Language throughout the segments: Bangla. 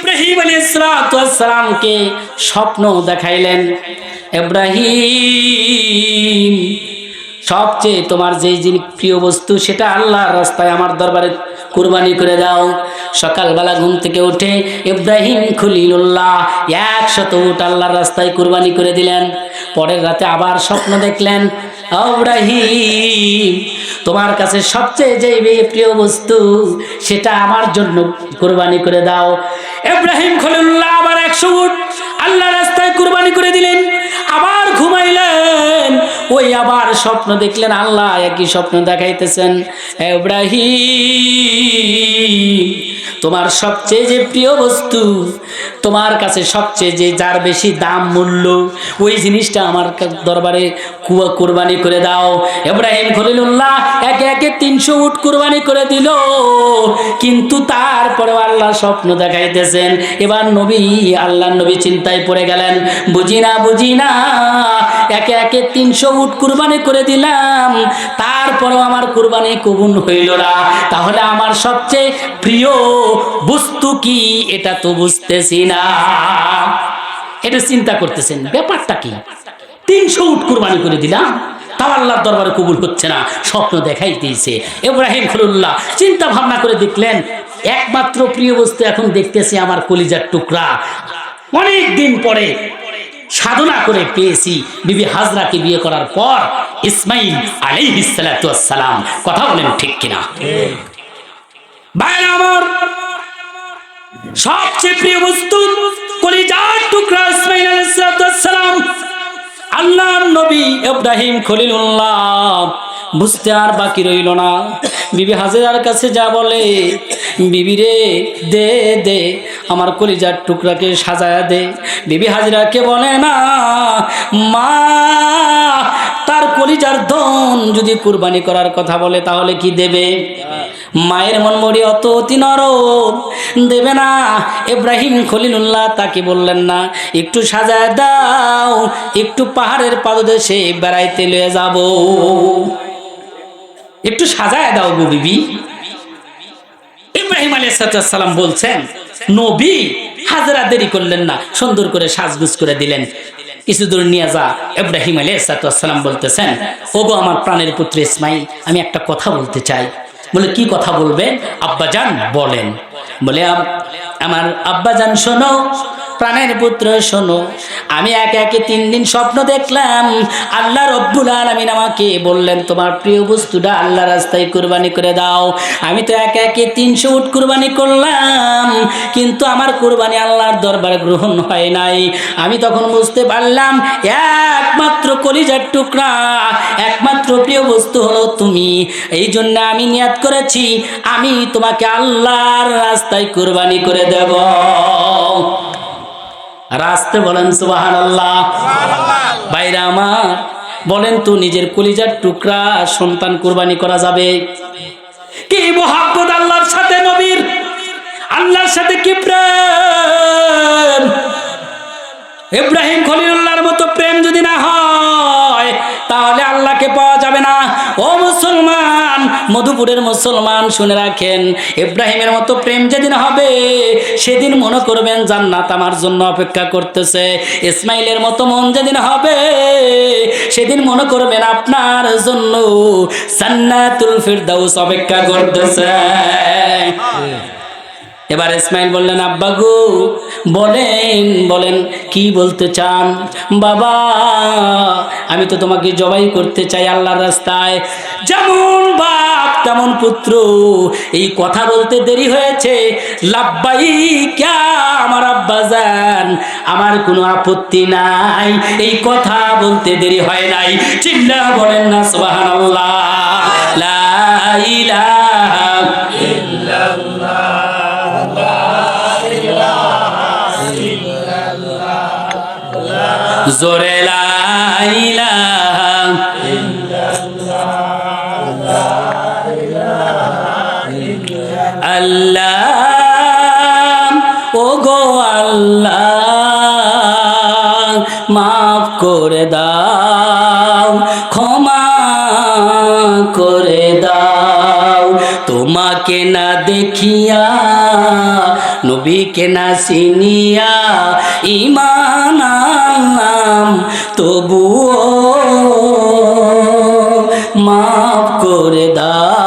ইব্রাহিম আলী স্বপ্ন দেখাইলেন। ইব্রাহিম, সবচেয়ে তোমার যেই জিনিস প্রিয় বস্তু, সেটা আল্লাহর রাস্তায় আমার দরবারে কুরবানি করে দাও। সকালবেলা ঘুম থেকে উঠে ইব্রাহিম খলিলুল্লাহ একশত উঠ আল্লাহর রাস্তায় কুরবানি করে দিলেন। পরের রাতে আবার স্বপ্ন দেখলেন, ইব্রাহিম, তোমার কাছে সবচেয়ে যে প্রিয় বস্তু, সেটা আমার জন্য কুরবানি করে দাও। ইব্রাহিম খলিল্লাহ আবার একশো উঠ আল্লাহ রাস্তায় কুরবানি করে দিলেন। আবার ঘুমাইলেন। ওই আবার স্বপ্ন দেখলেন, আল্লাহ একই স্বপ্ন দেখাইতেছেন। ইব্রাহিম তোমার সবচেয়ে যে প্রিয় বস্তু, তোমার কাছে সবচেয়ে যে যার বেশি দাম মূল্য, ওই জিনিসটা আমার দরবারে কুয়া কোরবানি করে দাও। ইব্রাহিম খলিলুল্লাহ একে একে তিনশো উট কোরবানি করে দিল। কিন্তু তারপরে আল্লাহ স্বপ্ন দেখাইতেছেন। এবার নবী আল্লাহ নবী চিন্তায় পড়ে গেলেন। বুঝি না বুঝি না, একে একে তিনশো উট কুরবানি করে দিলাম। তারপরেও আমার কুরবানি কবুল হইল না। তাহলে আমার সবচেয়ে প্রিয় বস্তু কি? এটা তো বুঝতেছি না। এটা চিন্তা করতেছেন, ব্যাপারটা কি? তিনশো উট কুরবানি করে দিলাম দরবারে কবুল হচ্ছে না, স্বপ্ন দেখাই দিয়েছে। খলুল্লাহ চিন্তা ভাবনা করে দেখলেন, একমাত্র প্রিয় বস্তু এখন দেখতেছি আমার কলিজার টুকরা। অনেক দিন পরে সাধনা করে পেয়েছি, বিবি হাজরাকে বিয়ে করার পর ইসমাইল আলাইহিসসালাম কথা বলেন ঠিক কিনা? সবচেয়ে প্রিয় বস্তু, কলিজার টুকরা ইসমাইল আলাইহিসসালাম নবী ইব্রাহিম খলিলুল্লাহ। বুঝতে আর বাকি রইল না। বিবি হাজেরার কাছে যা বলে, বিবি রে, দে দে, আমার কলিজার টুকরাকে সাজায়া দে। বিবি হাজরাকে বলে, না, মা, তার কলিজার ধন যদি কুরবানি করার কথা বলে তাহলে কি দেবে? মায়ের মন মরি অত অতি নরম। দেবে না। ইব্রাহিম খলিলুল্লাহ তাকে বললেন না, একটু সাজায় দাও, একটু পাহাড়ের পাদদেশে বেড়াইতে লয়ে যাব। একটু সাজায় দাও গো বিবি। ইব্রাহিম আলী সালাম বলছেন, নবী, হাজরা দেরি করলেন না, সুন্দর করে সাজগুজ করে দিলেন। কিছু দূর নিয়ে যা, ইব্রাহিম আলী সালাম বলতেছেন, ওগো আমার প্রাণের পুত্র ইসমাইল, আমি একটা কথা বলতে চাই। বলে কি কথা বলবে? আব্বাজান বলেন। বলে আমার আব্বাজান শোনো প্রাণের পুত্র, শোনো, আমি একে একে তিন দিন স্বপ্ন দেখলাম। আল্লাহ রব্বুল আলমিন আমাকে বললেন, তোমার প্রিয় বস্তুটা আল্লাহ রাস্তায় কুরবানি করে দাও। আমি তো একে একে তিনশো উট কুরবানি করলাম, কিন্তু আমার কুরবানি আল্লাহর দরবারে গ্রহণ হয় নাই। আমি তখন বুঝতে পারলাম, একমাত্র কলিজার টুকরা, একমাত্র প্রিয় বস্তু হলো তুমি। এই জন্য আমি নিয়াত করেছি, আমি তোমাকে আল্লাহর রাস্তায় কুরবানি করে দেব। রাস্তে বলেন সুবাহান আল্লাহ বাইরে আমার বলেন তো নিজের কলিজার টুকরা সন্তান কুরবানি করা যাবে? কি মোহাব্বত আল্লাহর সাথে নবীর? আল্লাহর সাথে কি প্রেম? ইব্রাহিম খলিলুল্লাহর মতো প্রেম যদি না হয় তাহলে আল্লাহকে পাওয়া যাবে না। ও মুসলমান, মধুপুরের মুসলমান শুনে রাখেন, ইব্রাহিমের মতো প্রেম যেদিন হবে, সেদিন মনে করবেন জান্নাত আমার জন্য অপেক্ষা করতেছে। ইসমাইলের মতো মন যেদিন হবে, সেদিন মনে করবেন আপনার জন্য জান্নাতুল ফিরদাউস অপেক্ষা করতেছে। এবার ইসমাইল বললেন, আব্বা গো, বলেন বলেন, কি বলতে চান? বাবা, আমি তো তোমাকে জবাই করতে চাই আল্লাহর রাস্তায়। যেমন বাপ, তেমন পুত্র। এই কথা বলতে দেরি হয়েছে। লাব্বাই ক্যা, আমার আব্বা যান আমার কোনো আপত্তি নাই। এই কথা বলতে দেরি হয় নাই। চিল্লা বলেন না, সুবহানাল্লাহ। লা ইলাহা জোরে লা ইলাহা আল্লাহ ও গো আল্লাহ, মাফ করে দাও, ক্ষমা করে দাও। তোমাকে না দেখিয়া নবীকে না চিনিয়া ইমান তবুও মাফ করে দাও।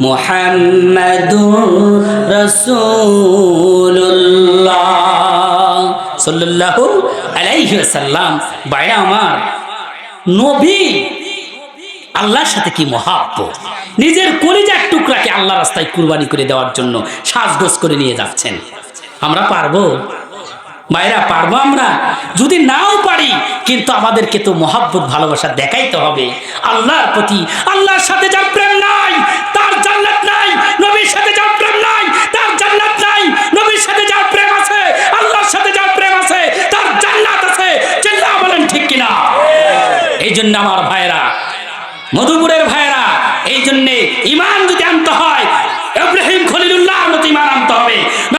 মোহাম্মদুর আমার নবী। আল্লাহর সাথে কি নিজের কলিজার টুকরাকে আল্লাহ রাস্তায় করে দেওয়ার জন্য সাজগোজ করে নিয়ে যাচ্ছেন। আমরা পারব? ভাইরা পারব আমরা? যদি নাও পারি, কিন্তু আমাদেরকে তো মহাব্বত, ভালোবাসা দেখাইতে হবে। আল্লাহর প্রতি, আল্লাহর সাথে যার প্রেম নাই, তার জান্নাত নাই, নবীর সাথে যার প্রেম নাই, তার জান্নাত নাই, নবীর সাথে যার প্রেম আছে, আল্লাহর সাথে যার প্রেম আছে, তার জান্নাত আছে। চিল্লা বলেন ঠিক কিনা? এই জন্য আমার ভাইরা মধুপুরের ভাইরা এই জন্যে ইমান যদি আনতে হয়, ইব্রাহিম খলিলুল্লাহর মতো ইমান আনতে হবে।